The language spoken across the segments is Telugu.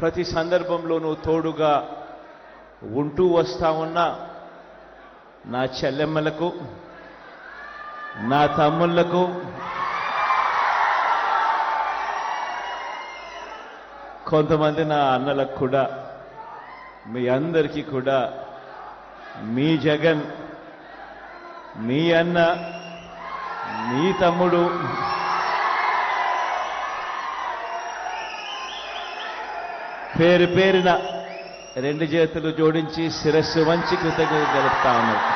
ప్రతి సందర్భంలోనూ తోడుగా ఉంటూ వస్తా ఉన్న నా చెల్లెమ్మలకు నా తమ్ముళ్ళకు కొంతమంది నా అన్నలకు కూడా మీ అందరికీ కూడా మీ జగన్ మీ అన్న మీ తమ్ముడు పేరు పేరున రెండు చేతులు జోడించి శిరస్సు వంచి కృతజ్ఞత తెలుపుతా ఉన్నాడు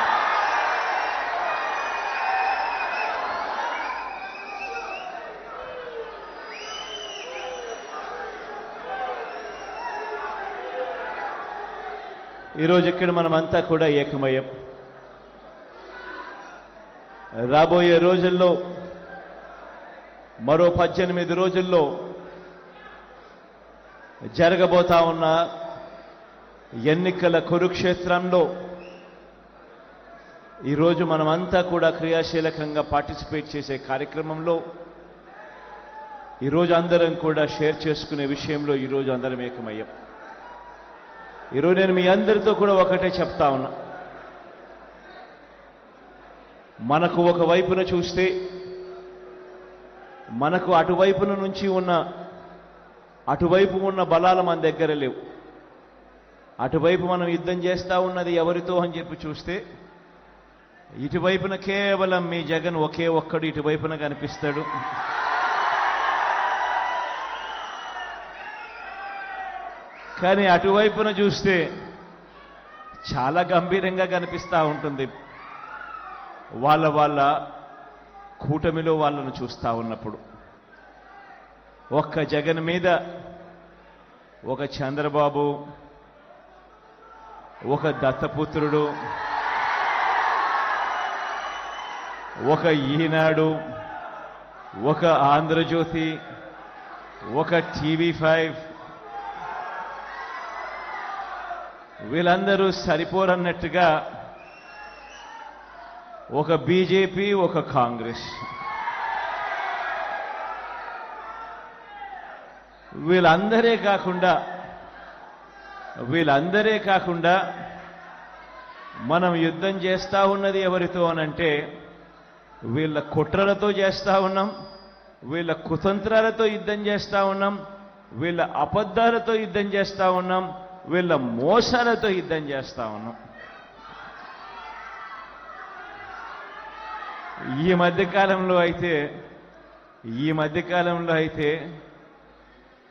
ఈరోజు ఇక్కడ మనమంతా కూడా ఏకమయం రాబోయే రోజుల్లో మరో పద్దెనిమిది రోజుల్లో జరగబోతా ఉన్న ఎన్నికల కురుక్షేత్రంలో ఈరోజు మనమంతా కూడా క్రియాశీలకంగా పార్టిసిపేట్ చేసే కార్యక్రమంలో ఈరోజు అందరం కూడా షేర్ చేసుకునే విషయంలో ఈరోజు అందరం ఏకమయ్యాం. ఈరోజు నేను మీ అందరితో కూడా ఒకటే చెప్తా ఉన్నా. మనకు ఒక వైపున చూస్తే మనకు అటువైపున నుంచి ఉన్న అటువైపు ఉన్న బలాలు మన దగ్గర లేవు. అటువైపు మనం యుద్ధం చేస్తూ ఉన్నది ఎవరితో అని చెప్పి చూస్తే ఇటువైపున కేవలం మీ జగన్ ఒకే ఒక్కడు ఇటువైపున కనిపిస్తాడు. కానీ అటువైపున చూస్తే చాలా గంభీరంగా కనిపిస్తూ ఉంటుంది. వాళ్ళ వాళ్ళ కూటమిలో వాళ్ళను చూస్తూ ఉన్నప్పుడు. ఒక్క జగన్ మీద ఒక చంద్రబాబు ఒక దత్తపుత్రుడు ఒక ఈనాడు ఒక ఆంధ్రజ్యోతి ఒక టీవీ ఫైవ్. వీళ్ళందరూ సరిపోరన్నట్టుగా ఒక బీజేపీ ఒక కాంగ్రెస్. వీళ్ళందరే కాకుండా వీళ్ళందరే కాకుండా మనం యుద్ధం చేస్తూ ఉన్నది ఎవరితో అనంటే వీళ్ళ కుట్రలతో చేస్తూ ఉన్నాం వీళ్ళ కుతంత్రాలతో యుద్ధం చేస్తూ ఉన్నాం వీళ్ళ అబద్ధాలతో యుద్ధం చేస్తూ ఉన్నాం వీళ్ళ మోసాలతో యుద్ధం చేస్తూ ఉన్నాం. ఈ మధ్యకాలంలో అయితే ఈ మధ్యకాలంలో అయితే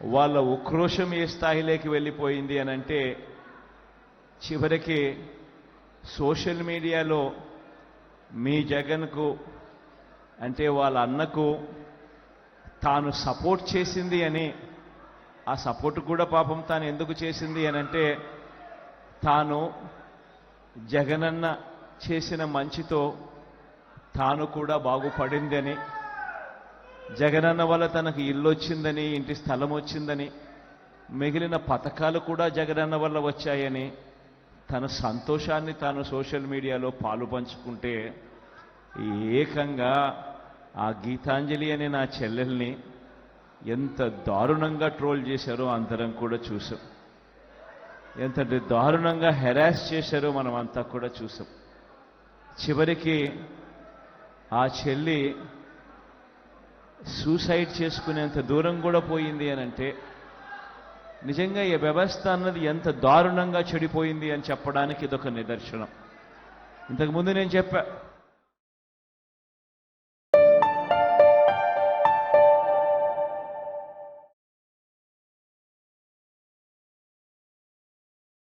వాళ్ళ ఉక్రోషం ఏ స్థాయిలోకి వెళ్ళిపోయింది అని అంటే చివరికి సోషల్ మీడియాలో మీ జగన్కు అంటే వాళ్ళ అన్నకు తాను సపోర్ట్ చేసింది అని ఆ సపోర్ట్ కూడా పాపం తాను ఎందుకు చేసింది అని అంటే తాను జగనన్న చేసిన మంచితో తాను కూడా బాగుపడిందని జగనన్న వల్ల తనకు ఇల్లు వచ్చిందని ఇంటి స్థలం వచ్చిందని మిగిలిన పథకాలు కూడా జగనన్న వల్ల వచ్చాయని తన సంతోషాన్ని తాను సోషల్ మీడియాలో పాలు పంచుకుంటే ఏకంగా ఆ గీతాంజలి అనే నా చెల్లెల్ని ఎంత దారుణంగా ట్రోల్ చేశారో అందరం కూడా చూసాం. ఎంత దారుణంగా హెరాస్ చేశారో మనం అంతా కూడా చూసాం. చివరికి ఆ చెల్లి సూసైడ్ చేసుకునేంత దూరం కూడా పోయింది అని అంటే నిజంగా ఈ వ్యవస్థ అన్నది ఎంత దారుణంగా చెడిపోయింది అని చెప్పడానికి ఇదొక నిదర్శనం. ఇంతకుముందు నేను చెప్పా